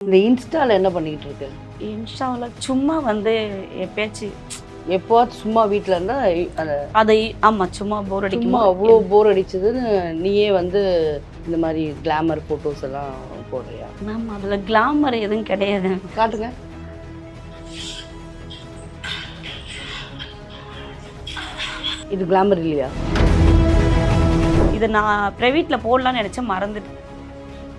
இந்த இன்ஸ்டால என்ன பண்ணிக்கிட்டு இருக்க இன்ஸ்டாவில் சும்மா வந்து எப்பயாச்சு எப்போவாச்சும் சும்மா வீட்டில் இருந்தா அந்த அதை ஆமாம் சும்மா போர் அடிக்குமா? அவ்வளோ போர் அடிச்சதுன்னு நீயே வந்து இந்த மாதிரி கிளாமர் ஃபோட்டோஸ் எல்லாம் போடுறியா? மேம் அதில் கிளாமர் எதுவும் கிடையாது. காட்டுங்க. இது கிளாமர் இல்லையா? இது நான் ப்ரைவேட்டில் போடலான்னு நினச்சேன் மறந்துட்டு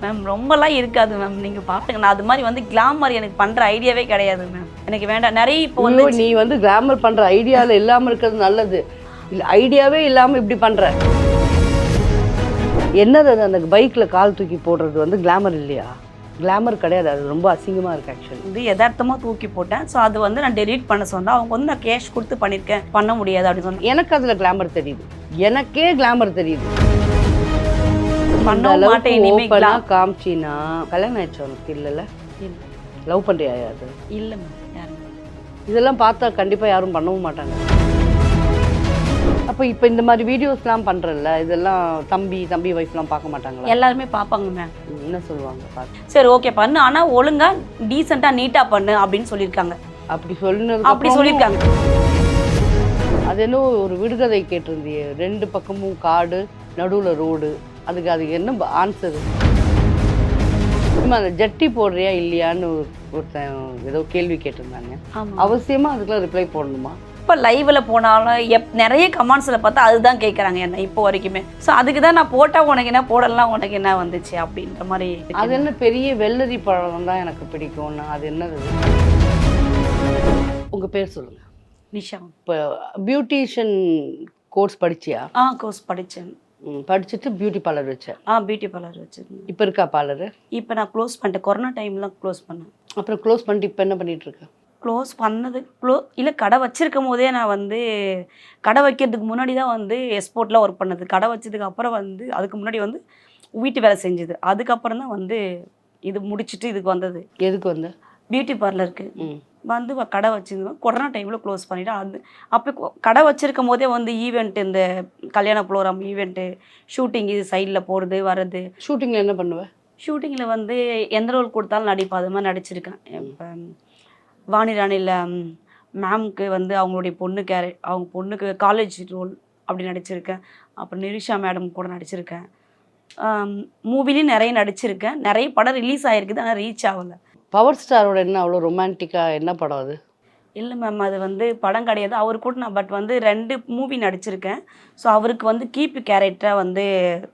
மேம் ரொம்பலாம் இருக்காது மேம் நீங்கள் பார்த்துங்க நான் அது மாதிரி வந்து கிளாமர் எனக்கு பண்ணுற ஐடியாவே கிடையாது மேம் எனக்கு வேண்டாம். நிறைய இப்போ வந்து நீ வந்து கிளாமர் பண்ற ஐடியால இல்லாம இருக்கிறது நல்லது. இல்ல ஐடியாவே இல்லாம இப்படி பண்ற. என்னது அந்த பைக்ல கால் தூக்கி போடுறது வந்து கிளாமர் இல்லையா? கிளாமர் கிடையாது. அது ரொம்ப அசிங்கமா இருக்கு ஆக்சுவலி வந்து யதார்த்தமாக தூக்கி போட்டேன். ஸோ அது வந்து நான் டெலீட் பண்ண சொன்னேன் அவங்க வந்து நான் கேஷ் கொடுத்து பண்ணியிருக்கேன் பண்ண முடியாது அப்படின்னு சொன்னேன் எனக்கு அதுல கிளாமர் தெரியுது. எனக்கே கிளாமர் தெரியுது. பண்ணவும் மாட்டேன் இனிமே காமிச்சினா கல்யாணம் ஆயிடுச்சு உனக்கு? இல்லைல்ல இல்லை. லவ் பண்றியா அது இல்லை இதெல்லாம் பார்த்தா கண்டிப்பா யாரும் பண்ணவும் மாட்டாங்க. அப்போ இப்போ இந்த மாதிரி வீடியோஸ்லாம் பண்றல்ல இதெல்லாம் தம்பி தம்பி ஒய்ஃப்லாம் பார்க்க மாட்டாங்களா? எல்லாருமே பார்ப்பாங்க மேம். என்ன சொல்லுவாங்க சரி ஓகே பண்ணு. ஆனால் ஒழுங்கா டீசெண்டாக நீட்டாக பண்ணு அப்படின்னு சொல்லியிருக்காங்க. அப்படி சொன்னது அப்படி சொல்லியிருக்காங்க. அது என்ன ஒரு விடுகதை கேட்டிருந்தியே. ரெண்டு பக்கமும் காடு நடுவுல ரோடு அதுக்கு அதுக்கு என்ன ஆன்சர் அந்த ஜட்டி போடுறியா இல்லையான்னு ஒரு- ஒருத்தன் ஏதோ கேள்வி கேட்டிருந்தாங்க. அவசியமா அதுக்கெல்லாம் ரிப்ளை போடணுமா? இப்போ லைவில் போனாலும் எப் நிறைய கமெண்ட்ஸில் பார்த்தா அதுதான் கேட்குறாங்க என்ன இப்போ வரைக்குமே. ஸோ அதுக்கு தான் நான் போட்டால் உனக்கு என்ன போடலாம் உனக்கு என்ன வந்துச்சு அப்படின்ற மாதிரி அது என்ன பெரிய வெள்ளரி பழம் தான் எனக்கு பிடிக்கும்னா அது என்னது? உங்க பேர் சொல்லுங்க. நிஷா. இப்போ பியூட்டிஷியன் கோர்ஸ் படிச்சியா? ஆ கோர்ஸ் படித்தேன் படிச்சுட்டு பியூட்டி பார்லர் வச்ச ஆ பியூட்டி பார்லர் வச்சுருந்தேன் இப்போ இருக்கா பார்லரு இப்போ நான் க்ளோஸ் பண்ணிட்டேன். கொரோனா டைம்லாம் க்ளோஸ் பண்ணேன். அப்புறம் க்ளோஸ் பண்ணிட்டு இப்போ என்ன பண்ணிட்டு இருக்க? க்ளோஸ் பண்ணது க்ளோ இல்லை கடை வச்சிருக்கும் போதே நான் வந்து கடை வைக்கிறதுக்கு முன்னாடி தான் வந்து எக்ஸ்போர்ட்டில் ஒர்க் பண்ணது. கடை வச்சதுக்கு அப்புறம் வந்து அதுக்கு முன்னாடி வந்து வீட்டு வேலை செஞ்சது. அதுக்கப்புறம் தான் வந்து இது முடிச்சுட்டு இதுக்கு வந்தது. எதுக்கு வந்த? பியூட்டி பார்லருக்கு ம். வந்து கடை வச்சிருந்தோம். கொரோனா டைமில் க்ளோஸ் பண்ணிவிட்டு அது அப்போ கடை வச்சிருக்கும் போதே வந்து ஈவெண்ட் இந்த கல்யாண ப்ரோக்ராம் ஈவெண்ட்டு ஷூட்டிங் இது சைடில் போகிறது வர்றது. ஷூட்டிங்கில் என்ன பண்ணுவ? ஷூட்டிங்கில் வந்து எந்த ரோல் கொடுத்தாலும் நடிப்பேன். அது மாதிரி நடிச்சிருக்கேன். இப்போ வாணி ராணியில் மேம்க்கு வந்து அவங்களுடைய பொண்ணு கேர அவங்க பொண்ணுக்கு காலேஜ் ரோல் அப்படி நடிச்சிருக்கேன். அப்புறம் நிரிஷா மேடம் கூட நடிச்சிருக்கேன். மூவிலையும் நிறைய நடிச்சிருக்கேன். நிறைய படம் ரிலீஸ் ஆகிருக்குது ஆனால் ரீச் ஆகலை. பவர் ஸ்டாரோட என்ன அவ்வளோ ரொமான்டிக்காக என்ன படம் அது? இல்லை மேம் அது வந்து படம் கிடையாது. அவர் கூட நான் பட் வந்து ரெண்டு மூவி நடிச்சிருக்கேன். ஸோ அவருக்கு வந்து கீப்பு கேரக்டராக வந்து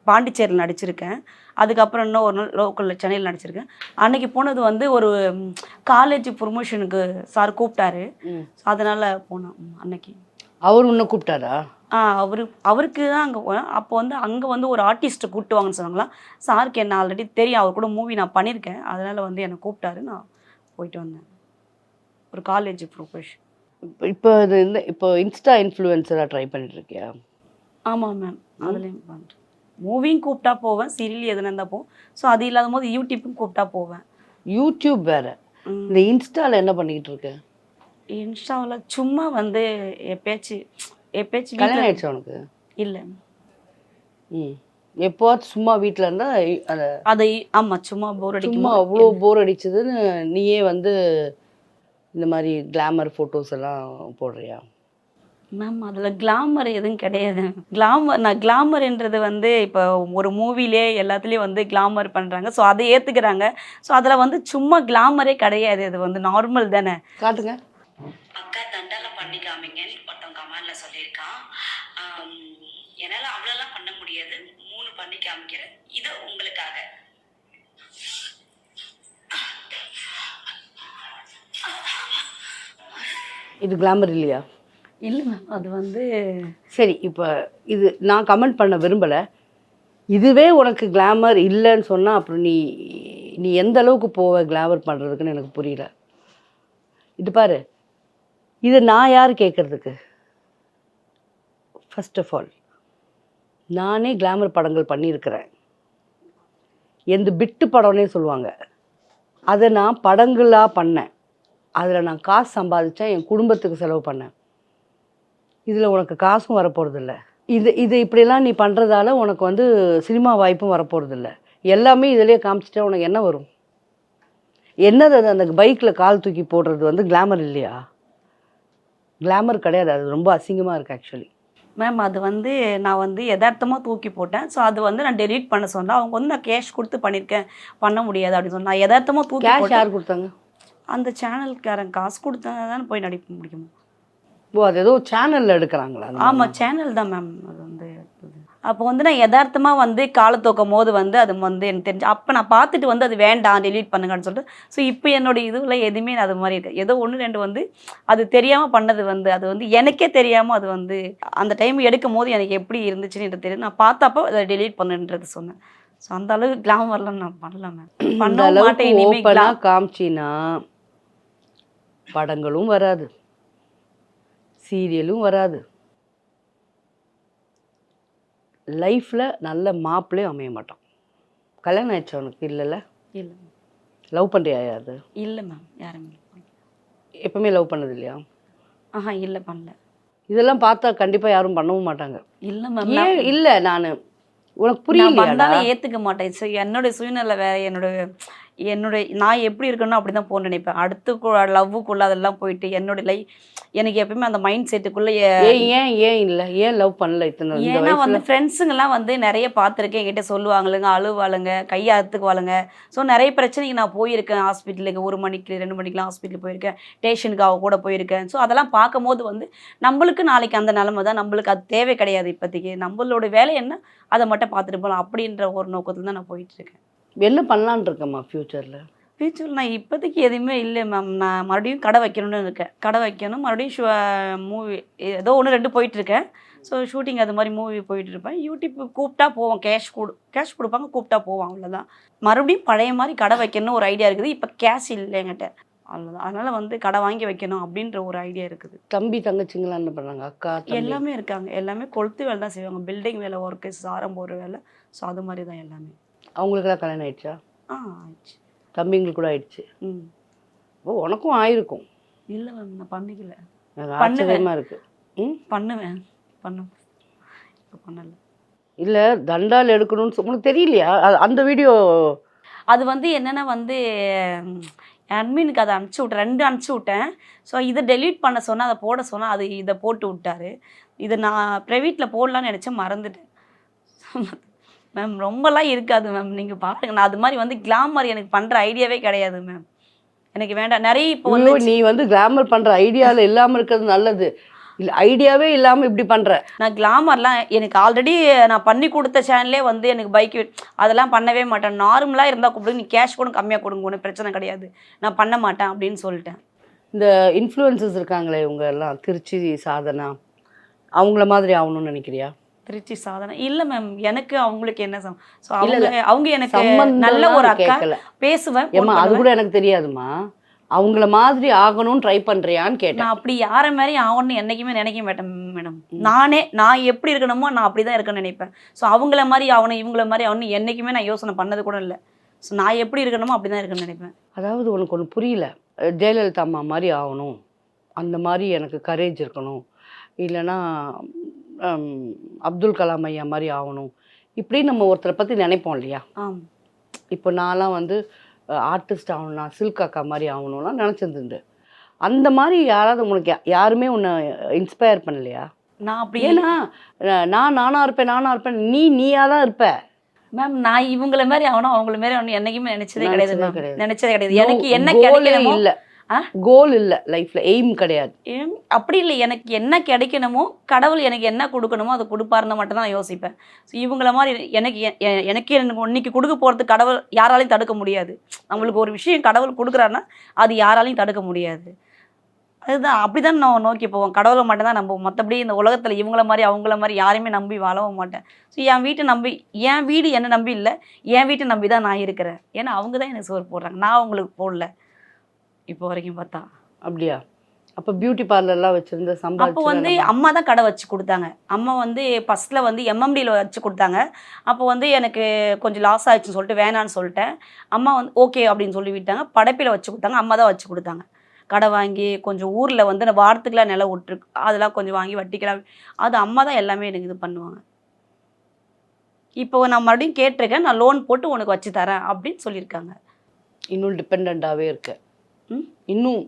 பாண்டிச்சேரியில் நடிச்சிருக்கேன். அதுக்கப்புறம் இன்னும் ஒரு நாள் லோக்கலில் சென்னையில் நடிச்சிருக்கேன். அன்னைக்கு போனது வந்து ஒரு காலேஜ் ப்ரொமோஷனுக்கு சார் கூப்பிட்டாரு. ஸோ அதனால் போனோம் அன்னைக்கு. அவர் உன்னை கூப்பிட்டாரா? அவரு அவருக்கு தான் அங்கே அப்போ வந்து அங்கே வந்து ஒரு ஆர்டிஸ்ட்டை கூப்பிட்டு வாங்கன்னு சொன்னாங்களா சாருக்கு என்ன ஆல்ரெடி தெரியும் அவர் கூட மூவி நான் பண்ணியிருக்கேன். அதனால் வந்து என்னை கூப்பிட்டாரு நான் போயிட்டு வந்தேன். ஒரு காலேஜ் ப்ரொஃபஷன் இப்போ இப்போ இது இந்த இப்போ இன்ஸ்டா இன்ஃப்ளூயன்சராக ட்ரை பண்ணிட்டு இருக்கியா ஆமாம் மேம் அதுலேயும் பண்ணுறேன் மூவியும் கூப்பிட்டா போவேன் சீரியல் எதுனா இருந்தால் போவோம் ஸோ அது இல்லாத போது யூடியூப்பும் கூப்பிட்டா போவேன். யூடியூப் வேற. இந்த இன்ஸ்டால என்ன பண்ணிக்கிட்டு இருக்க? இன்ஸ்டாவில் சும்மா வந்து எப்பயாச்சும் எப்பயாச்சும் கல்யாணம் வீட்டில் ஆயிடுச்சு உனக்கு? இல்லை. ம். எப்போவாச்சும் சும்மா வீட்டில் இருந்தா அந்த அதை ஆமாம் சும்மா போர் சும்மா அடிக்குமா அவ்வளோ போர் அடிச்சதுன்னு நீயே வந்து இந்த மாதிரி கிளாமர் ஃபோட்டோஸ் எல்லாம் போடுறியா? மேம் அதில் கிளாமர் எதுவும் கிடையாது. கிளாமர் நான் கிளாமர்ன்றது வந்து இப்போ ஒரு மூவிலே எல்லாத்துலேயும் வந்து கிளாமர் பண்ணுறாங்க ஸோ அதை ஏற்றுக்கிறாங்க ஸோ அதில் வந்து சும்மா கிளாமரே கிடையாது. அது வந்து நார்மல் தானே. காட்டுங்க. அக்கா தண்டால பண்ணி ஒருத்தன் கமெண்ட்ல சொல்லியிருக்கான். என்னால் அவ்வளோலாம் பண்ண முடியாது. மூணு பண்ணி காமிக்கிறேன். இது உங்களுக்காக. இது கிளாமர் இல்லையா? இல்லை மேம் அது வந்து சரி இப்போ இது நான் கமெண்ட் பண்ண விரும்பலை. இதுவே உனக்கு கிளாமர் இல்லைன்னு சொன்னால் அப்புறம் நீ நீ எந்த அளவுக்கு போவ கிளாமர் பண்ணுறதுக்குன்னு எனக்கு புரியல. இது பாரு இது நான் யார் கேட்குறதுக்கு ஃபர்ஸ்ட் ஆஃப் ஆல் நானே கிளாமர் படங்கள் பண்ணியிருக்கிறேன். எந்த பிட்டு படம்னே சொல்லுவாங்க. அதை நான் படங்களாக பண்ணேன். அதில் நான் காசு சம்பாதிச்சேன் என் குடும்பத்துக்கு செலவு பண்ணேன். இதில் உனக்கு காசும் வரப்போகிறதில்ல இது இது இப்படிலாம் நீ பண்ணுறதால உனக்கு வந்து சினிமா வாய்ப்பும் வரப்போகிறதில்ல எல்லாமே இதிலே காமிச்சிட்டா உனக்கு என்ன வரும்? என்னது அது? அந்த பைக்கில் கால் தூக்கி போடுறது வந்து கிளாமர் இல்லையா? கிளாமர் கிடையாது. அது ரொம்ப அசிங்கமாக இருக்குது ஆக்சுவலி மேம் அது வந்து நான் வந்து யதார்த்தமாக தூக்கி போட்டேன். ஸோ அது வந்து நான் டெலீட் பண்ண சொன்னேன். அவங்க வந்து நான் கேஷ் கொடுத்து பண்ணியிருக்கேன் பண்ண முடியாது அப்படின்னு சொன்னா நான் யதார்த்தமாக தூக்கி கேஷ் யார் கொடுத்தாங்க? அந்த சேனல்காரன் காசு கொடுத்தா தானே போய் நடிக்க முடியும். ஓ அது ஏதோ சேனலில் எடுக்கிறாங்களா? ஆமாம் சேனல் தான் மேம் அது வந்து அப்போ வந்து நான் யதார்த்தமாக வந்து காலை தூக்கும் போது வந்து அது வந்து எனக்கு தெரிஞ்சு அப்போ நான் பார்த்துட்டு வந்து அது வேண்டாம் டெலீட் பண்ணுங்கன்னு சொல்லிட்டு ஸோ இப்போ என்னோட இதுவில் எதுவுமே அது மாதிரி இருக்கு ஏதோ ஒன்று ரெண்டு வந்து அது தெரியாமல் பண்ணது வந்து அது வந்து எனக்கே தெரியாமல் அது வந்து அந்த டைம் எடுக்கும் போது எனக்கு எப்படி இருந்துச்சுன்னு தெரியும் நான் பார்த்தப்போ அதை டெலீட் பண்ணுன்றது சொன்னேன். ஸோ அந்த அளவுக்கு கிளாமர்லாம் நான் பண்ணல மேம் இந்த பண்ணவும் அளவுக்கு மாட்டேன் இனிமேல் காமிச்சின்னா படங்களும் வராது. சீரியலும் வராது. லைஃப்பில் நல்ல மாப்பிள்ளையும் அமைய மாட்டான். கல்யாணம் ஆயிடுச்சு அவனுக்கு இல்லைல்ல? இல்லை. லவ் பண்ணுறியா யாரு? இல்லை மேம் யாருமே எப்பவுமே லவ் பண்ணது இல்லையா? ஆஹா இல்லை பண்ணல. இதெல்லாம் பார்த்தா கண்டிப்பாக யாரும் பண்ணவும் மாட்டாங்க. இல்லை மேம் ஏன்? இல்லை நான். உனக்கு வந்தாலும் ஏத்துக்க மாட்டேன். என்னோட சூழ்நிலை வேற என்னோட என்னோட நான் எப்படி இருக்கணும் அப்படி தான் போக நினைப்பேன். அடுத்து லவ்வுக்குள்ள அதெல்லாம் போயிட்டு என்னோட லைஃப் எனக்கு எப்பயுமே அந்த மைண்ட் செட்டுக்குள்ள ஏன் ஏன் ஏன் இல்லை? ஏன் லவ் பண்ணல இத்தனை ஏன்னா வந்து ஃப்ரெண்ட்ஸுங்கெல்லாம் வந்து நிறைய பார்த்துருக்கேன். என்கிட்ட சொல்லுவாங்களுங்க அழுவாளுங்க கையாத்துக்குவாளுங்க ஸோ நிறைய பிரச்சனைக்கு நான் போயிருக்கேன் ஹாஸ்பிட்டலுக்கு ஒரு மணிக்கு ரெண்டு மணிக்கெலாம் ஹாஸ்பிட்டல் போயிருக்கேன். ஸ்டேஷனுக்கு அவ கூட போயிருக்கேன். ஸோ அதெல்லாம் பார்க்கும்போது வந்து நம்மளுக்கு நாளைக்கு அந்த நிலமை தான். நம்மளுக்கு அது தேவை கிடையாது இப்போதைக்கு. நம்மளோட வேலை என்ன? அதை மட்டும் பார்த்துட்டு போகலாம். அப்படின்ற ஒரு நோக்கத்தில் தான் நான் போயிட்டு என்ன பண்ணலான்னு இருக்கம்மா ஃப்யூச்சரில் ஃபியூச்சர் நான் இப்போதைக்கு எதுவுமே இல்லை மேம் நான் மறுபடியும் கடை வைக்கணும்னு இருக்கேன். கடை வைக்கணும். மறுபடியும் மூவி ஏதோ ஒன்று ரெண்டு போயிட்டு இருக்கேன். ஸோ ஷூட்டிங் அது மாதிரி மூவி போயிட்டு இருப்பேன். யூடியூப் கூப்பிட்டா போவோம். கேஷ் கொடு கேஷ் கொடுப்பாங்க கூப்பிட்டா போவோம். அவ்வளோதான் மறுபடியும் பழைய மாதிரி கடை வைக்கணும்னு ஒரு ஐடியா இருக்குது. இப்போ கேஷ் இல்லை என்கிட்ட. அவ்வளோதான் அதனால் வந்து கடை வாங்கி வைக்கணும் அப்படின்ற ஒரு ஐடியா இருக்குது. தம்பி தங்கச்சிங்களாம் என்ன பண்ணுறாங்க அக்கா எல்லாமே இருக்காங்க. எல்லாமே கொளுத்து வேலை தான் செய்வாங்க. பில்டிங் வேலை ஒர்க்கு சாரம் போடுற வேலை. ஸோ அது மாதிரி தான் எல்லாமே. அவங்களுக்கெல்லாம் கல்யாணம் ஆயிடுச்சா? ஆ ஆயிடுச்சு. தம்பிங்களுக்கு கூட ஆயிடுச்சு. ம். ஓ உனக்கும் ஆயிருக்கும். இல்லை மேம் நான் பண்ணிக்கல. எனக்கு. ஆச்சரியமா இருக்கு. ம்? பண்ணுவேன். பண்ணுவேன் இப்போ பண்ணல. இல்லை தண்டால் எடுக்கணும்னு உனக்கு தெரியலையா? அந்த வீடியோ. அது வந்து என்னென்னா வந்து அட்மினுக்கு அதை அனுப்பிச்சி விட்டேன். ரெண்டு அனுப்பிச்சி விட்டேன். ஸோ இதை டெலீட் பண்ண சொன்னால் அதை போட சொன்னால் அது இதை போட்டு விட்டாரு. இதை நான் ப்ரைவேட்டில் போடலான்னு நினச்சேன் மறந்துட்டேன். மேம் ரொம்பலாம் இருக்காது மேம் நீங்கள் பாருங்க நான் அது மாதிரி வந்து கிளாமர் எனக்கு பண்ணுற ஐடியாவே கிடையாது மேம் எனக்கு வேண்டாம். நிறைய இப்போ வந்து நீ வந்து கிளாமர் பண்ற ஐடியால இல்லாம இருக்கிறது நல்லது. இல்ல ஐடியாவே இல்லாம இப்படி பண்ற. நான் கிளாமர்லாம் எனக்கு ஆல்ரெடி நான் பண்ணி கொடுத்த சேனல்லே வந்து எனக்கு பைக் அதெல்லாம் பண்ணவே மாட்டேன். நார்மலாக இருந்தால் கூப்பிடுங்க நீ கேஷ் கூட கம்மியாக கொடுங்க ஒன்றும் பிரச்சனை கிடையாது. நான் பண்ண மாட்டேன் அப்படின்னு சொல்லிட்டேன். இந்த இன்ஃப்ளூயன்சஸ் இருக்காங்களே இவங்க எல்லாம் திருச்சி சாதனா அவங்கள மாதிரி ஆகணும்னு நினைக்கிறியா? திருச்சி சாதனை. இல்லை மேம் எனக்கு அவங்களுக்கு என்ன சம் ஸோ அவங்க. அவங்க எனக்கு நல்ல ஒரு அக்கா பேசுவேன் ஏமா அது. கூட எனக்கு தெரியாதுமா அவங்கள மாதிரி ஆகணும்னு ட்ரை பண்றியான்னு கேட்டேன். நான் அப்படி யாரை மாதிரி ஆகணும்னு என்னைக்குமே நினைக்க மாட்டேன் மேடம் நானே நான் எப்படி இருக்கணுமோ நான் அப்படி தான் இருக்கணும்னு நினைப்பேன். ஸோ அவங்கள மாதிரி ஆகணும் இவங்கள மாதிரி ஆகணும் என்னைக்குமே நான் யோசனை பண்ணது கூட இல்லை. ஸோ நான் எப்படி இருக்கணுமோ அப்படி தான் இருக்கணும்னு நினைப்பேன். அதாவது உனக்கு ஒன்று புரியல. ஜெயலலிதா அம்மா மாதிரி ஆகணும். அந்த மாதிரி எனக்கு கரேஜ் இருக்கணும். இல்லைன்னா அப்துல் கலாம் ஐயா மாதிரி ஆகணும். இப்படி நம்ம ஒருத்தரை பற்றி நினைப்போம் இல்லையா? இப்போ நான்லாம் வந்து ஆர்டிஸ்ட் ஆகணும்னா சில்க் அக்கா மாதிரி ஆகணும்லாம் நினச்சிருந்துண்டு அந்த மாதிரி யாராவது உனக்கு யா- யாருமே உன்னை இன்ஸ்பயர் பண்ணலையா? நான் அப்படி ஏன்னா நான் நானா இருப்பேன் நானா இருப்பேன். நீ நீயா தான் இருப்ப. மேம் நான் இவங்கள மாதிரி ஆகணும் அவங்கள மாதிரி ஆகணும் என்னைக்குமே நினைச்சதே கிடையாது நினைச்சதே கிடையாது. எனக்கு என்ன கிடைக்கணுமோ இல்ல? கோல் இல்ல லைஃப்ல எய்ம் கிடையாது. ஏன் அப்படி இல்லை. எனக்கு என்ன கிடைக்கணுமோ கடவுள் எனக்கு என்ன கொடுக்கணுமோ அதை கொடுப்பாருன்னு மட்டும் தான் நான் யோசிப்பேன். ஸோ இவங்கள மாதிரி எனக்கு எனக்கு எனக்கு இன்னைக்கு கொடுக்க போகிறது கடவுள் யாராலையும் தடுக்க முடியாது. நம்மளுக்கு ஒரு விஷயம் கடவுள் கொடுக்குறாருன்னா அது யாராலையும் தடுக்க முடியாது. அதுதான் அப்படி தான் நான் நோக்கி போவோம் கடவுளை மட்டும் தான் நம்புவோம் மற்றபடி இந்த உலகத்தில் இவங்கள மாதிரி அவங்கள மாதிரி யாரையுமே நம்பி வாழவும் மாட்டேன். ஸோ என் வீட்டை நம்பி என் வீடு என்னை நம்பி இல்லை என் வீட்டை நம்பி தான் நான் இருக்கிறேன். ஏன்னா அவங்க தான் எனக்கு சோறு போடுறாங்க. நான் அவங்களுக்கு போடல. இப்போ வரைக்கும் பார்த்தா. அப்படியா? அப்ப பியூட்டி பார்லர்லாம் வச்சிருந்த அப்போ சம்பாதிச்சு வந்து அம்மா தான் கடை வச்சு கொடுத்தாங்க. அம்மா வந்து ஃபஸ்ட்டில் வந்து எம்எம்டியில் வச்சு கொடுத்தாங்க. அப்போ வந்து எனக்கு கொஞ்சம் லாஸ் ஆயிடுச்சுன்னு சொல்லிட்டு வேணான்னு சொல்லிட்டேன். அம்மா வந்து ஓகே அப்படின்னு சொல்லி விட்டாங்க. படைப்பில் வச்சு கொடுத்தாங்க. அம்மா தான் வச்சு கொடுத்தாங்க. கடை வாங்கி கொஞ்சம் ஊரில் வந்து நான் வாரத்துக்குலாம் நிலம் விட்டுருக்கு அதெல்லாம் கொஞ்சம் வாங்கி வட்டிக்கலாம் அது அம்மா தான் எல்லாமே எனக்கு இது பண்ணுவாங்க. இப்போ நான் மறுபடியும் கேட்டிருக்கேன். நான் லோன் போட்டு உனக்கு வச்சு தரேன் அப்படின்னு சொல்லியிருக்காங்க. இன்னும் டிபெண்டாகவே இருக்க. ம்? இன்னும்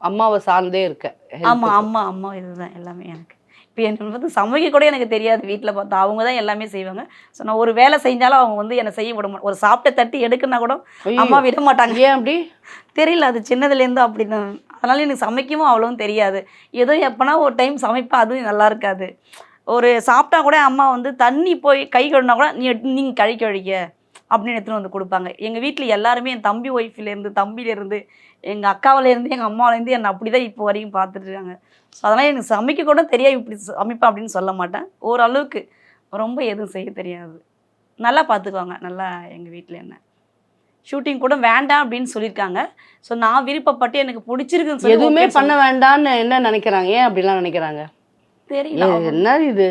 அம்மாவை சார்ந்தே இருக்க. ஆமா அம்மா அம்மா இதுதான் எல்லாமே எனக்கு. இப்போ எனக்கு வந்து சமைக்க கூட எனக்கு தெரியாது வீட்டில் பார்த்தா. அவங்க தான் எல்லாமே செய்வாங்க. ஸோ நான் ஒரு வேலை செஞ்சாலும் அவங்க வந்து என்னை செய்ய விட மாட்டாங்க ஒரு சாப்பிட்ட தட்டி எடுக்குன்னா கூட. அம்மா விட மாட்டாங்க. ஏன் அப்படி? தெரியல அது சின்னதுலேருந்து அப்படி தான் அதனால எனக்கு சமைக்கவும் அவ்வளோவும் தெரியாது. ஏதோ எப்போனா ஒரு டைம் சமைப்பேன் அதுவும் நல்லா இருக்காது. ஒரு சாப்பிட்டா கூட அம்மா வந்து தண்ணி போய் கை கழுவினா கூட நீ நீங்கள் கழி கழிக்க அப்படின்னு எடுத்துன்னு வந்து கொடுப்பாங்க. எங்கள் வீட்டில் எல்லாருமே என் தம்பி ஒய்ஃப்லேருந்து தம்பியிலேருந்து எங்கள் அக்காவிலேருந்து எங்கள் அம்மாவிலேருந்து என்னை அப்படி தான் இப்போ வரைக்கும் பார்த்துட்டு இருக்காங்க ஸோ அதனால் எனக்கு சமைக்க கூட தெரியாது இப்படி சமைப்பேன் அப்படின்னு சொல்ல மாட்டேன். ஓரளவுக்கு ரொம்ப எதுவும் செய்ய தெரியாது. நல்லா பார்த்துக்குவாங்க நல்லா எங்கள் வீட்டில் என்ன. ஷூட்டிங் கூட வேண்டாம் அப்படின்னு சொல்லியிருக்காங்க. ஸோ நான் விருப்பப்பட்டு எனக்கு பிடிச்சிருக்குன்னு எதுவுமே பண்ண வேண்டாம்னு என்ன நினைக்கிறாங்க? ஏன் அப்படிலாம் நினைக்கிறாங்க? தெரியல என்ன இது?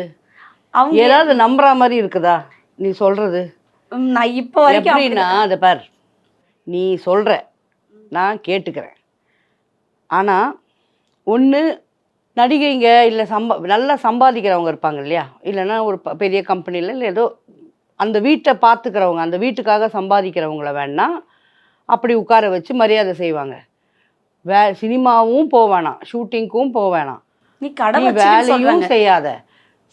அவங்க ஏதாவது நம்புற மாதிரி இருக்குதா? நீ சொல்றது. நான் இப்போ வரைக்கும் எப்படின்னா அதை பார் நீ சொல்ற. நான் கேட்டுக்கிறேன். ஆனா ஒன்று நடிகைங்க இல்லை சம்பா நல்லா சம்பாதிக்கிறவங்க இருப்பாங்க இல்லையா? இல்லைன்னா ஒரு பெரிய கம்பெனியில் இல்லை ஏதோ அந்த வீட்டை பார்த்துக்கிறவங்க அந்த வீட்டுக்காக சம்பாதிக்கிறவங்கள வேணா அப்படி உட்கார வச்சு மரியாதை செய்வாங்க. வே சினிமாவும் போக வேணாம் ஷூட்டிங்க்கும் போக வேணாம். நீ கடை நீ வச்சுன்னு வேலையும் செய்யாத.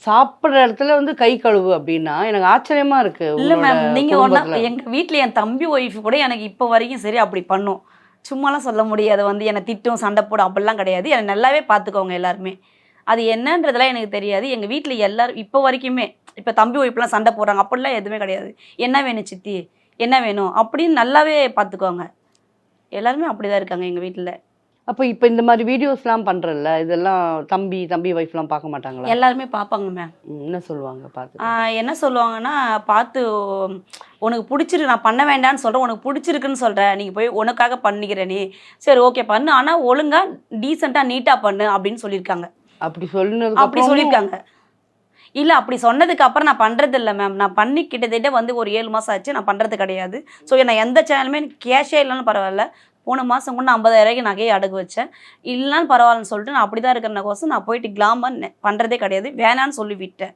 சாப்பிட்ற இடத்துல வந்து கை கழுவு அப்படின்னா எனக்கு ஆச்சரியமா இருக்கு இல்ல மேம் நீங்க ஒன்னா குடும்பத்துல. எங்க வீட்ல என் தம்பி ஒய்ஃப் கூட எனக்கு இப்போ வரைக்கும் சரி அப்படி பண்ணும். சும்மாலாம் சொல்ல முடியாது. வந்து என்னை திட்டும் சண்டை போடும் அப்படிலாம் கிடையாது. என்னை நல்லாவே பார்த்துக்கோங்க எல்லாருமே. அது என்னன்றதெல்லாம் எனக்கு தெரியாது. எங்கள் வீட்டில் எல்லாரும் இப்போ வரைக்குமே இப்போ தம்பி ஒய்ப்புலாம் சண்டை போடுறாங்க. அப்படிலாம் எதுவுமே கிடையாது. என்ன வேணும் சித்தி? என்ன வேணும்? அப்படின்னு நல்லாவே பார்த்துக்கோங்க. எல்லாருமே அப்படிதான் இருக்காங்க எங்கள் வீட்டில் அப்ப இப்ப இந்த மாதிரி வீடியோஸ்லாம் பண்றல்ல இதெல்லாம் தம்பி தம்பி ஒய்ஃப்லாம் பார்க்க மாட்டாங்களா? எல்லாருமே பார்ப்பாங்க மேம் என்ன சொல்லுவாங்க பார்த்து? என்ன சொல்லுவாங்கன்னா பார்த்து உனக்கு பிடிச்சிருக்கு நான் பண்ண வேண்டாம்னு சொல்கிறேன் உனக்கு பிடிச்சிருக்குன்னு சொல்கிறேன் நீங்கள் போய் உனக்காக பண்ணிக்கிற நீ. சரி ஓகே பண்ணு. ஆனால் ஒழுங்காக டீசெண்டாக நீட்டாக பண்ணு அப்படின்னு சொல்லியிருக்காங்க. அப்படி சொன்னதுக்கு அப்படி சொல்லியிருக்காங்க. இல்லை அப்படி சொன்னதுக்கு அப்புறம் நான் பண்ணுறது இல்லை மேம் நான் பண்ணி கிட்டத்தட்ட வந்து ஒரு ஏழு மாதம் ஆச்சு நான் பண்ணுறது கிடையாது. ஸோ நான் எந்த சேனலுமே கேஷே இல்லைன்னு பரவாயில்ல. போன மாதம் கூட நான் ஐம்பதாயிரம் நகையை அடகு வச்சேன். இல்லைன்னு பரவாயில்லன்னு சொல்லிட்டு நான் அப்படி தான் இருக்கிறனக்கோசம் நான் போயிட்டு கிளாமர் பண்ணுறதே கிடையாது. வேணான்னு சொல்லி விட்டேன்.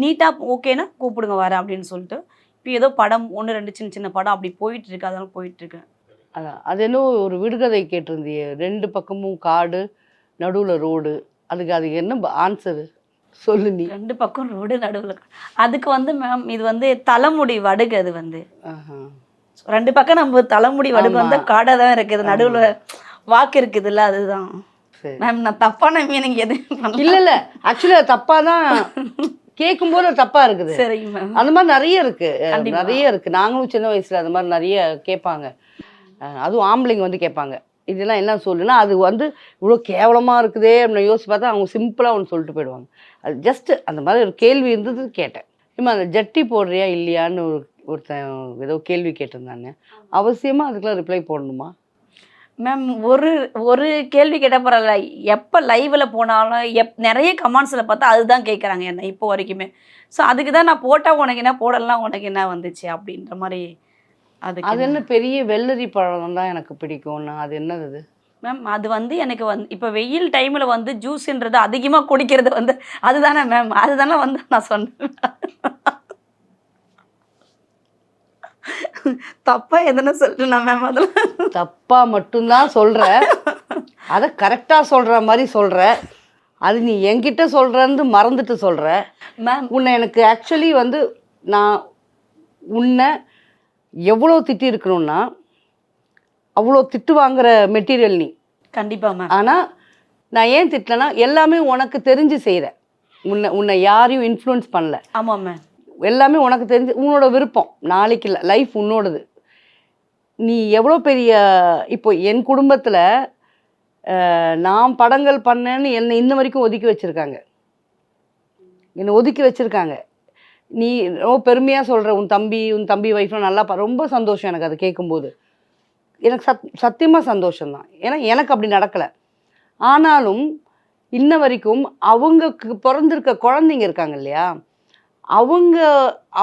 நீட்டாக ஓகேனா கூப்பிடுங்க வரேன் அப்படின்னு சொல்லிட்டு இப்போ ஏதோ படம் ஒன்று ரெண்டு சின்ன சின்ன படம் அப்படி போயிட்டு இருக்கு. அதனால போயிட்டு இருக்கேன். அதான். அது என்ன ஒரு விடுகதை கேட்டிருந்தியே. ரெண்டு பக்கமும் காடு நடுவுல ரோடு அதுக்கு அதுக்கு என்ன ஆன்சரு சொல்லு நீ. ரெண்டு பக்கம் ரோடு நடுவில். அதுக்கு வந்து மேம் இது வந்து தலைமுடி வடுகு அது வந்து. ரெண்டு பக்கம் நம்ம தலைமுடி வடுகு ஆமா. வந்து காடாக தான் இருக்குது. நடுவுல வாக்கு இருக்குதுல்ல அதுதான். சரி. மேம் நான் தப்பான மீனிங் எதுவும் பண்ணல. இல்ல இல்ல. ஆக்சுவலா தப்பா தான். கேட்கும் போது தப்பா இருக்குது. சரிங்க மேம். அந்த மாதிரி நிறைய இருக்கு. நிறைய இருக்கு. நாங்களும் சின்ன வயசுல அந்த மாதிரி நிறைய கேட்பாங்க. அதுவும் ஆம்பளைங்க வந்து கேட்பாங்க. இதெல்லாம் என்ன சொல்லுன்னா அது வந்து இவ்வளோ கேவலமா இருக்குதே அப்படின்னு யோசிச்சு பார்த்தா அவங்க சிம்பிளா ஒன்று சொல்லிட்டு போயிடுவாங்க. அது ஜஸ்ட் அந்த மாதிரி ஒரு கேள்வி இருந்தது கேட்டேன். இம்மா அந்த ஜட்டி போடுறியா இல்லையான்னு ஒரு ஒருத்தன் ஏதோ கேள்வி கேட்டிருந்தாங்க அவசியமா அதுக்கெல்லாம் ரிப்ளை போடணுமா? மேம் ஒரு ஒரு கேள்வி கேட்ட பரவாயில்ல எப்போ லைவ்ல போனாலும் எப் நிறைய கமெண்ட்ஸில் பார்த்தா அதுதான் கேட்குறாங்க என்ன இப்போ வரைக்குமே. ஸோ அதுக்கு தான் நான் போட்டால் உனக்கு என்ன போடலாம் உனக்கு என்ன வந்துச்சு அப்படின்ற மாதிரி அதுக்கு அது என்ன பெரிய வெள்ளரி பழம் தான் எனக்கு பிடிக்கும்னா. அது என்னது அது? மேம் அது வந்து எனக்கு வந்து இப்போ வெயில் டைமில் வந்து ஜூஸ்ன்றது அதிகமாக குடிக்கிறது வந்து அதுதானே மேம் அதுதானே வந்து நான் சொன்னேன். தப்பா எதுன்னு சொல்லிட்டு மேம் அதில் தப்பா மட்டும்தான் சொல்ற. அதை கரெக்டா சொல்ற மாதிரி சொல்ற. அது நீ என்கிட்ட சொல்றன்னு மறந்துட்டு சொல்ற. மேம் உன்னை எனக்கு ஆக்சுவலி வந்து நான் உன்னை எவ்வளோ திட்டி இருக்கணும்னா அவ்வளோ திட்டு வாங்குற மெட்டீரியல் நீ. கண்டிப்பா மேம் ஆனால் நான் ஏன் திட்டலைன்னா எல்லாமே உனக்கு தெரிஞ்சு செய்கிறேன் உன்னை உன்னை யாரையும் இன்ஃப்ளூயன்ஸ் பண்ணல. ஆமாம் மேம் எல்லாமே உனக்கு தெரிஞ்சு உன்னோட விருப்பம். நாளைக்கு லைஃப் உன்னோடது. நீ எவ்வளோ பெரிய இப்போ என் குடும்பத்தில் நான் படங்கள் பண்ணேன்னு என்னை இன்ன வரைக்கும் ஒதுக்கி வச்சுருக்காங்க. என்னை ஒதுக்கி வச்சுருக்காங்க. நீ ரொம்ப பெருமையாக சொல்கிற உன் தம்பி உன் தம்பி ஒய்ஃப்லாம் நல்லா பா ரொம்ப சந்தோஷம் எனக்கு அதை கேட்கும்போது. எனக்கு சத் சத்தியமாக சந்தோஷம்தான். ஏன்னா எனக்கு அப்படி நடக்கலை. ஆனாலும் இன்ன வரைக்கும் அவங்களுக்கு பிறந்திருக்க குழந்தைங்க இருக்காங்க இல்லையா? அவங்க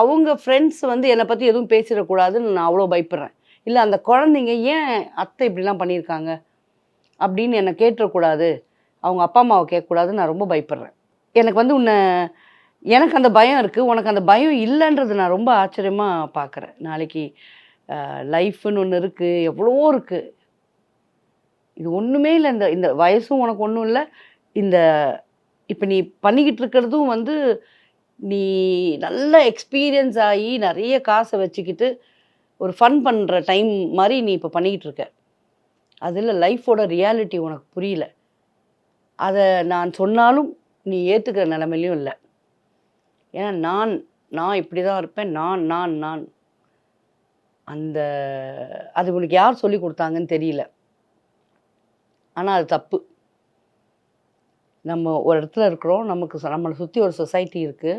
அவங்க ஃப்ரெண்ட்ஸ் வந்து என்னை பற்றி எதுவும் பேசிடக்கூடாதுன்னு நான் அவ்வளோ பயப்படுறேன். இல்லை அந்த குழந்தைங்க ஏன் அத்தை இப்படிலாம் பண்ணியிருக்காங்க அப்படின்னு என்னை கேட்டுறக்கூடாது. அவங்க அப்பா அம்மாவை கேட்கக்கூடாதுன்னு நான் ரொம்ப பயப்படுறேன். எனக்கு வந்து உன்னை எனக்கு அந்த பயம் இருக்குது உனக்கு அந்த பயம் இல்லைன்றது நான் ரொம்ப ஆச்சரியமாக பார்க்குறேன் நாளைக்கு லைஃப்னு ஒன்று இருக்குது எவ்வளவோ இருக்குது இது ஒன்றுமே இல்லை. இந்த இந்த வயசும் உனக்கு ஒன்றும் இல்லை. இந்த இப்போ நீ பண்ணிக்கிட்டு இருக்கிறதும் வந்து நீ நல்ல எக்ஸ்பீரியன்ஸ் ஆகி நிறைய காசை வச்சுக்கிட்டு ஒரு ஃபன் பண்ணுற டைம் மாதிரி நீ இப்போ பண்ணிக்கிட்டு இருக்க. அதில் லைஃபோட ரியாலிட்டி உனக்கு புரியல. அதை நான் சொன்னாலும் நீ ஏற்றுக்கிற நிலமையிலையும் இல்லை. ஏன்னா நான் நான் இப்படி தான் இருப்பேன். நான் நான் நான். அந்த அது உனக்கு யார் சொல்லி கொடுத்தாங்கன்னு தெரியல. ஆனால் அது தப்பு. நம்ம ஒரு இடத்துல இருக்கிறோம் நமக்கு நம்மளை சுற்றி ஒரு சொசைட்டி இருக்குது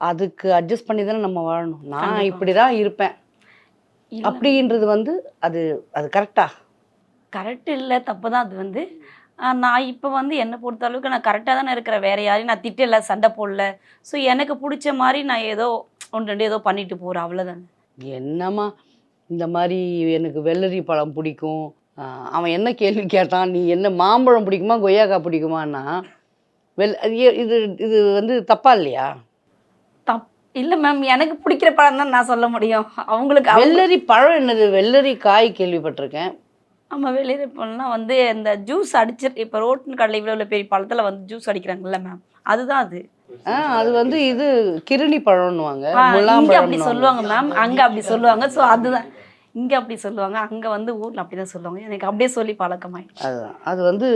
அதுக்கு அட்ஜஸ்ட் பண்ணி தானே நம்ம வாழணும். நான். இப்படி தான் இருப்பேன். அப்படின்றது வந்து அது அது கரெக்டா கரெக்ட் இல்லை தப்பு தான் அது வந்து நான் இப்போ வந்து என்னை பொறுத்த அளவுக்கு நான் கரெக்டாக தானே இருக்கிறேன். வேற யாரையும் நான் திட்டல சண்டை போடல. ஸோ எனக்கு பிடிச்ச மாதிரி நான் ஏதோ ஒன்று ரெண்டு ஏதோ பண்ணிட்டு போகிறேன் அவ்வளோதானே என்னம்மா இந்த மாதிரி எனக்கு வெள்ளரி பழம் பிடிக்கும். அவன் என்ன கேள்வி கேட்டான்? நீ என்ன மாம்பழம் பிடிக்குமா கொய்யாக்காய் பிடிக்குமான்னா அது ஏ- இது இது வந்து தப்பா இல்லையா? தப் இல்லை மேம் எனக்கு பிடிக்கிற படம் தான் நான் சொல்ல முடியும். அவங்களுக்கு அவங்க- வெள்ளரி பழம் என்னது? வெள்ளரி காய் கேள்விப்பட்டிருக்கேன். ஆமாம் வெளியே போனால் வந்து இந்த ஜூஸ் அடிச்சு இப்போ ரோட்டு கடையில் இவ்வளோ பெரிய பழத்தில் வந்து ஜூஸ் அடிக்கிறாங்கல்ல மேம் அதுதான் அது. ஆ அது வந்து இது கிருணி பழம்னுவாங்க அப்படி சொல்லுவாங்க மேம் அங்க அப்படி சொல்லுவாங்க. ஸோ அதுதான். இங்க அப்படி சொல்லுவாங்க அங்க வந்து ஊர்ல அப்படிதான் சொல்லுவாங்க. எனக்கு அப்படியே சொல்லி பழக்கமாயிடுச்சு. அதுதான். அது வந்து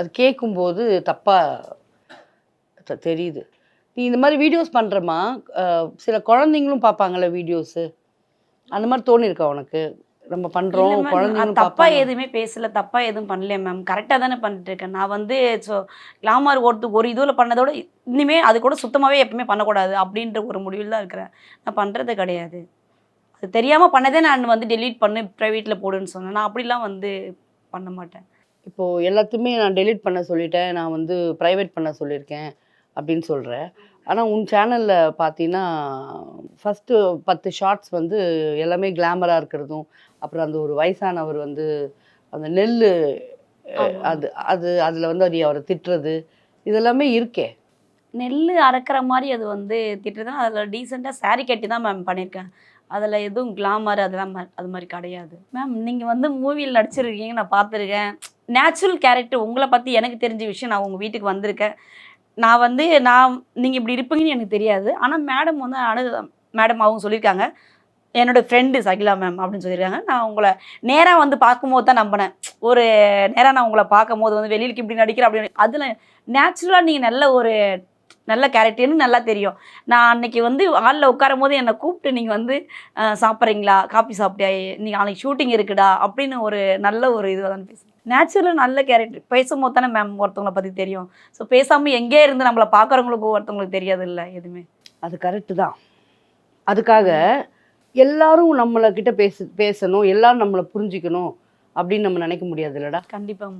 அது கேட்கும்போது தப்பாக தெரியுது. நீ இந்த மாதிரி வீடியோஸ் பண்ணுறமா சில குழந்தைங்களும் பார்ப்பாங்கல்ல வீடியோஸு? அந்த மாதிரி தோணிருக்கா உனக்கு? நம்ம பண்ணுறோம் ma'am, நான் குழந்தைங்களும் தப்பா பார்ப்பாங்க எதுவுமே பேசல தப்பா எதுவும் பண்ணல மேம் கரெக்டா தானே பண்ணிட்டு இருக்கேன் நான் வந்து ஸோ கிளாமர் ஒருத்து ஒரு இதுல பண்ணதோட இனிமே அது கூட சுத்தமாவே எப்பவுமே பண்ணக்கூடாது அப்படின்ற ஒரு முடிவில் தான் இருக்கிறேன். நான் பண்றது கிடையாது. அது தெரியாம பண்ணதே நான் வந்து டெலீட் பண்ணு ப்ரைவேட்ல போடுன்னு சொன்னேன். நான் அப்படிலாம் வந்து பண்ண மாட்டேன். இப்போது எல்லாத்தையுமே நான் டெலீட் பண்ண சொல்லிட்டேன். நான் வந்து ப்ரைவேட் பண்ண சொல்லியிருக்கேன் அப்படின்னு சொல்கிறேன் ஆனால் உன் சேனலில் பார்த்தீங்கன்னா ஃபஸ்ட்டு பத்து ஷார்ட்ஸ் வந்து எல்லாமே கிளாமராக இருக்கிறதும் அப்புறம் அந்த ஒரு வயசானவர் வந்து அந்த நெல். அது அது அதில் வந்து அவர் அவரை திட்டுறது இதெல்லாமே இருக்கே. நெல் அறக்கிற மாதிரி அது வந்து திட்டு தான் அதில் டீசெண்டாக saree கட்டி தான் மேம் பண்ணியிருக்கேன். அதில் எதுவும் கிளாமர் அதெல்லாம் ம- அது மாதிரி கிடையாது. மேம் நீங்கள் வந்து மூவியில் நடிச்சிருக்கீங்க நான் பார்த்துருக்கேன். நேச்சுரல் கேரக்டர் உங்களை பற்றி எனக்கு தெரிஞ்ச விஷயம் நான் உங்கள் வீட்டுக்கு வந்திருக்கேன். நான் வந்து நான் நீங்கள் இப்படி இருப்பீங்கன்னு எனக்கு தெரியாது. ஆனால் மேடம் வந்து அனு மேடம் அவங்க சொல்லியிருக்காங்க. என்னோடய ஃப்ரெண்டு சகிலா மேம் அப்படின்னு சொல்லியிருக்காங்க. நான் உங்களை நேராக வந்து பார்க்கும்போது தான் நம்பினேன். ஒரு நேராக நான் உங்களை பார்க்கும்போது வந்து வெளியிலுக்கு இப்படி நடிக்கிறேன் அப்படின்னு. அதில் நேச்சுரலாக நீங்கள் நல்ல ஒரு நல்ல கேரக்டர்னு நல்லா தெரியும். நான் அன்னைக்கு வந்து ஹாலில் உட்காரும் போது என்னை கூப்பிட்டு நீங்கள் வந்து சாப்பிட்றீங்களா? காப்பி சாப்பிட்டியா? நீங்கள் நாளைக்கு ஷூட்டிங் இருக்குடா? அப்படின்னு ஒரு நல்ல ஒரு இது தான் பேசுகிறேன் நேச்சுரல் நல்ல கேரக்டர் பேசும்போது தானே மேம் ஒருத்தவங்களை பற்றி தெரியும். ஸோ பேசாமல் எங்கே இருந்து நம்மளை பார்க்குறவங்களுக்கு ஒருத்தவங்களுக்கு தெரியாது இல்லை எதுவுமே. அது கரெக்டு தான். அதுக்காக எல்லாரும் நம்மளை கிட்ட பேச பேசணும். எல்லாரும் நம்மளை புரிஞ்சுக்கணும் அப்படின்னு நம்ம நினைக்க முடியாது இல்லடா கண்டிப்பாக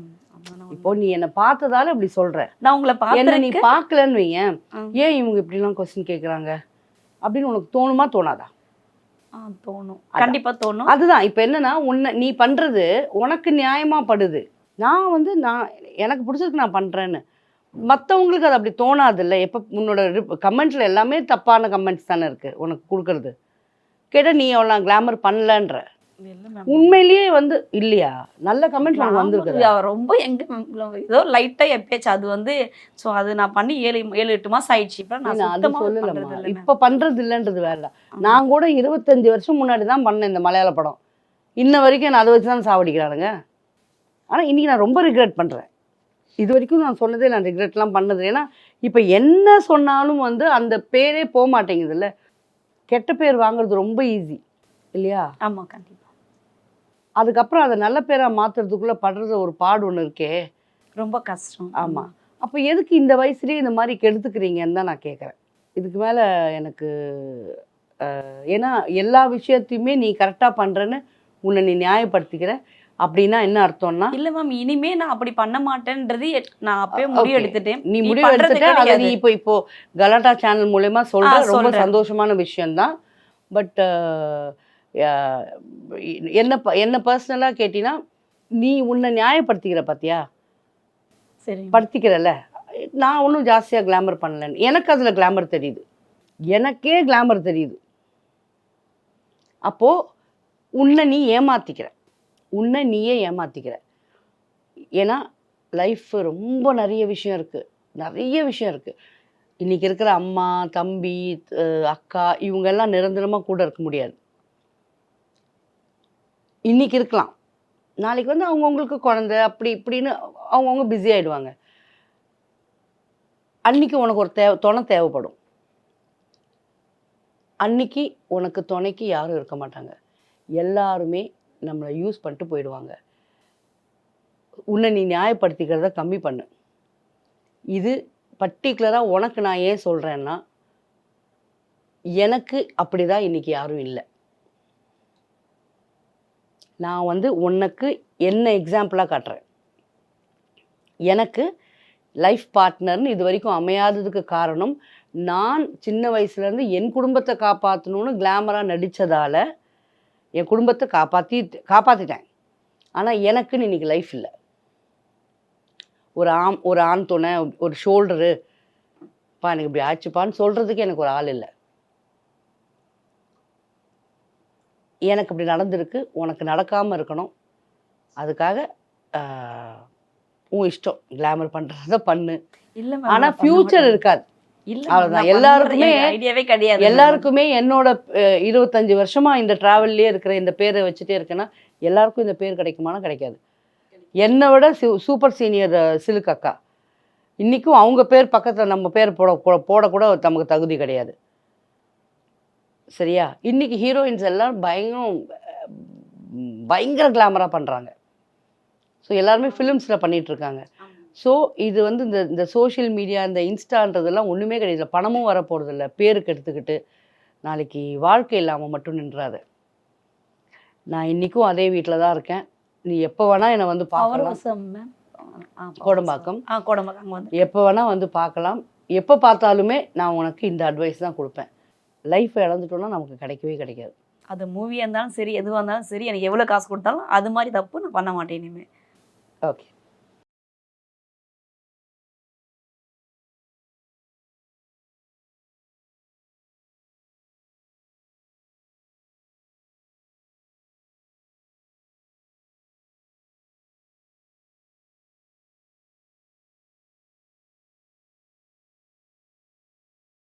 இப்போ நீ என்னை பார்த்ததால இப்படி சொல்ற. நான் உங்களை என்ன நீ பார்க்கலன்னு வையேன். ஏன் இவங்க இப்படிலாம் கொஸ்டின் கேட்குறாங்க அப்படின்னு உனக்கு தோணுமா? தோணாதா? தோணும். அதான். கண்டிப்பாக தோணும். அதுதான். இப்போ என்னன்னா உன்னை நீ பண்றது உனக்கு நியாயமா படுது. நான் வந்து நான் எனக்கு பிடிச்சதுக்கு நான் பண்றேன்னு. மற்றவங்களுக்கு அது அப்படி தோணாது இல்லை எப்போ உன்னோட கமெண்ட்ல எல்லாமே தப்பான கமெண்ட்ஸ் தானே இருக்கு உனக்கு கொடுக்கறது. கேட்டால் நீ அவ்வளோ கிளாமர் பண்ணலன்ற. உண்மையிலேயே வந்து இல்லையா? நல்ல கமெண்ட் உனக்கு வந்திருக்குது? ஆமா, ரொம்ப எங்க ஏதோ லைட்டா எப்பயாச்சும் அது வந்து சோ அது நான் பண்ணி ஏழு ஏழு எட்டு மாசம் ஆயிடுச்சு. இப்ப நான் அது சொல்லலம்மா. இப்ப பண்றது இல்லைன்றது வேற. நான் கூட இருபத்தஞ்சு வருஷம் முன்னாடி தான் பண்ணேன் இந்த மலையாள படம். இன்ன வரைக்கும் நான் அதை வச்சு தான் சாவடிக்கிறானுங்க. ஆனா இன்னைக்கு நான் ரொம்ப ரிக்ரெட் பண்றேன். இது வரைக்கும் நான் சொன்னதே நான் ரிக்ரெட்லாம் பண்ணது. ஏன்னா இப்போ என்ன சொன்னாலும் வந்து அந்த பேரே போக மாட்டேங்குதுல்ல கெட்ட பேர் வாங்குறது ரொம்ப ஈஸி இல்லையா? ஆமா கண்டிப்பா. அதுக்கப்புறம் அதை நல்ல பேரா மாத்துறதுக்குள்ள படுறது ஒரு பாடு ஒன்று இருக்கே. ரொம்ப கஷ்டம். ஆமா. அப்போ எதுக்கு இந்த வயசுலயே இந்த மாதிரி கெடுத்துக்கிறீங்கன்னு தான் நான் கேட்குறேன் இதுக்கு மேலே எனக்கு ஏன்னா எல்லா விஷயத்தையுமே நீ கரெக்டாக பண்ணுறேன்னு உன்னை நீ நியாயப்படுத்திக்கிற. அப்படின்னா என்ன அர்த்தம்னா? இல்ல மேம் இனிமே நான் அப்படி பண்ண மாட்டேன்றது நான் அப்பயே முடிவு. எடுத்துட்டேன். நீ முடிவு பண்றது எடுத்துட்ட அதை நீ. இப்போ இப்போ கலாட்டா சேனல் மூலயமா சொல்ற ரொம்ப. சந்தோஷமான விஷயம்தான். பட் என்ன என்ன பர்சனலாக கேட்டினா நீ உன்னை நியாயப்படுத்திக்கிற பார்த்தியா சரி படுத்திக்கிறல்ல. நான் ஒன்றும் ஜாஸ்தியாக கிளாமர் பண்ணலன்னு எனக்கு அதில் கிளாமர் தெரியுது. எனக்கே கிளாமர் தெரியுது. அப்போது உன்னை நீ ஏமாத்திக்கிற. உன்னை நீயே ஏமாத்திக்கிற. ஏன்னா லைஃப் ரொம்ப நிறைய விஷயம் இருக்குது நிறைய விஷயம் இருக்குது இன்றைக்கி இருக்கிற அம்மா தம்பி அக்கா இவங்கெல்லாம் நிரந்தரமாக கூட இருக்க முடியாது. இன்னைக்கு இருக்கலாம். நாளைக்கு வந்து அவங்கவுங்களுக்கு குழந்தை அப்படி இப்படின்னு அவங்கவுங்க பிஸி ஆகிடுவாங்க அன்னைக்கு உனக்கு ஒரு தேவை துணை தேவைப்படும். அன்னைக்கு உனக்கு துணைக்கு யாரும் இருக்க மாட்டாங்க. எல்லாருமே நம்மளை யூஸ் பண்ணிட்டு போயிடுவாங்க. உன்னை நீ நியாயப்படுத்திக்கிறத கம்மி பண்ணு. இது பர்டிகுலராக உனக்கு நான் ஏன் சொல்கிறேன்னா எனக்கு அப்படி தான் இன்னைக்கு யாரும் இல்லை. நான் வந்து உனக்கு என்ன எக்ஸாம்பிளாக காட்டுறேன். எனக்கு லைஃப் பார்ட்னர்னு இது வரைக்கும் அமையாததுக்கு காரணம் நான் சின்ன வயசுலேருந்து என் குடும்பத்தை காப்பாற்றணும்னு கிளாமராக நடித்ததால் என் குடும்பத்தை காப்பாற்றி காப்பாற்றிட்டேன் ஆனால் எனக்குன்னு இன்னைக்கு லைஃப் இல்லை. ஒரு ஆம் ஒரு ஆண் துணை ஒரு ஷோல்டரு பா எனக்கு இப்படி ஆச்சுப்பான்னு சொல்கிறதுக்கு எனக்கு ஒரு ஆள் இல்லை. எனக்கு இப்படி நடந்திருக்கு உனக்கு நடக்காமல் இருக்கணும். அதுக்காக உன் இஷ்டம். கிளாமர் பண்ணுறத பண்ணு. இல்ல ஆனால் ஃப்யூச்சர் இருக்காது. இல்ல அவ்வளவுதான். எல்லாருக்குமே- ஐடியாவே கிடையாது எல்லாருக்குமே என்னோட இருபத்தஞ்சு வருஷமா இந்த டிராவல்லே இருக்கிற இந்த பேரை வச்சுட்டே இருக்கேன்னா எல்லாருக்கும் இந்த பேர் கிடைக்குமானா கிடைக்காது. என்னை விட சூ- சூப்பர் சீனியர் சிலுக்கு அக்கா. இன்றைக்கும் அவங்க பேர் பக்கத்தில் நம்ம பேர் போட கூட- போடக்கூட நமக்கு தகுதி கிடையாது. சரியா? இன்னைக்கு ஹீரோயின்ஸ் எல்லாம் பயங்கரம் பயங்கர கிளாமராக பண்ணுறாங்க ஸோ எல்லாருமே ஃபிலிம்ஸில் பண்ணிட்டு இருக்காங்க ஸோ இது வந்து இந்த இந்த சோஷியல் மீடியா இந்த இன்ஸ்டான்றதெல்லாம் ஒன்றுமே கிடையாது. பணமும் வர போகிறதில்ல பேருக்கு எடுத்துக்கிட்டு நாளைக்கு வாழ்க்கை இல்லாமல் மட்டும் நின்றாது. நான் இன்றைக்கும் அதே வீட்டில் தான் இருக்கேன். நீ எப்போ வேணால் என்னை வந்து பார்க்கலாம். கோடம்பாக்கம். எப்போ வேணால் வந்து பார்க்கலாம். எப்போ பார்த்தாலுமே நான் உனக்கு இந்த அட்வைஸ் தான் கொடுப்பேன். லைஃப்பை இழந்துட்டோம்னா நமக்கு கிடைக்கவே கிடைக்காது. அது மூவியாக இருந்தாலும் சரி எதுவாக இருந்தாலும் சரி எனக்கு எவ்வளோ காசு கொடுத்தாலும் அது மாதிரி தப்பு நான் பண்ண மாட்டேன் இனிமே. ஓகே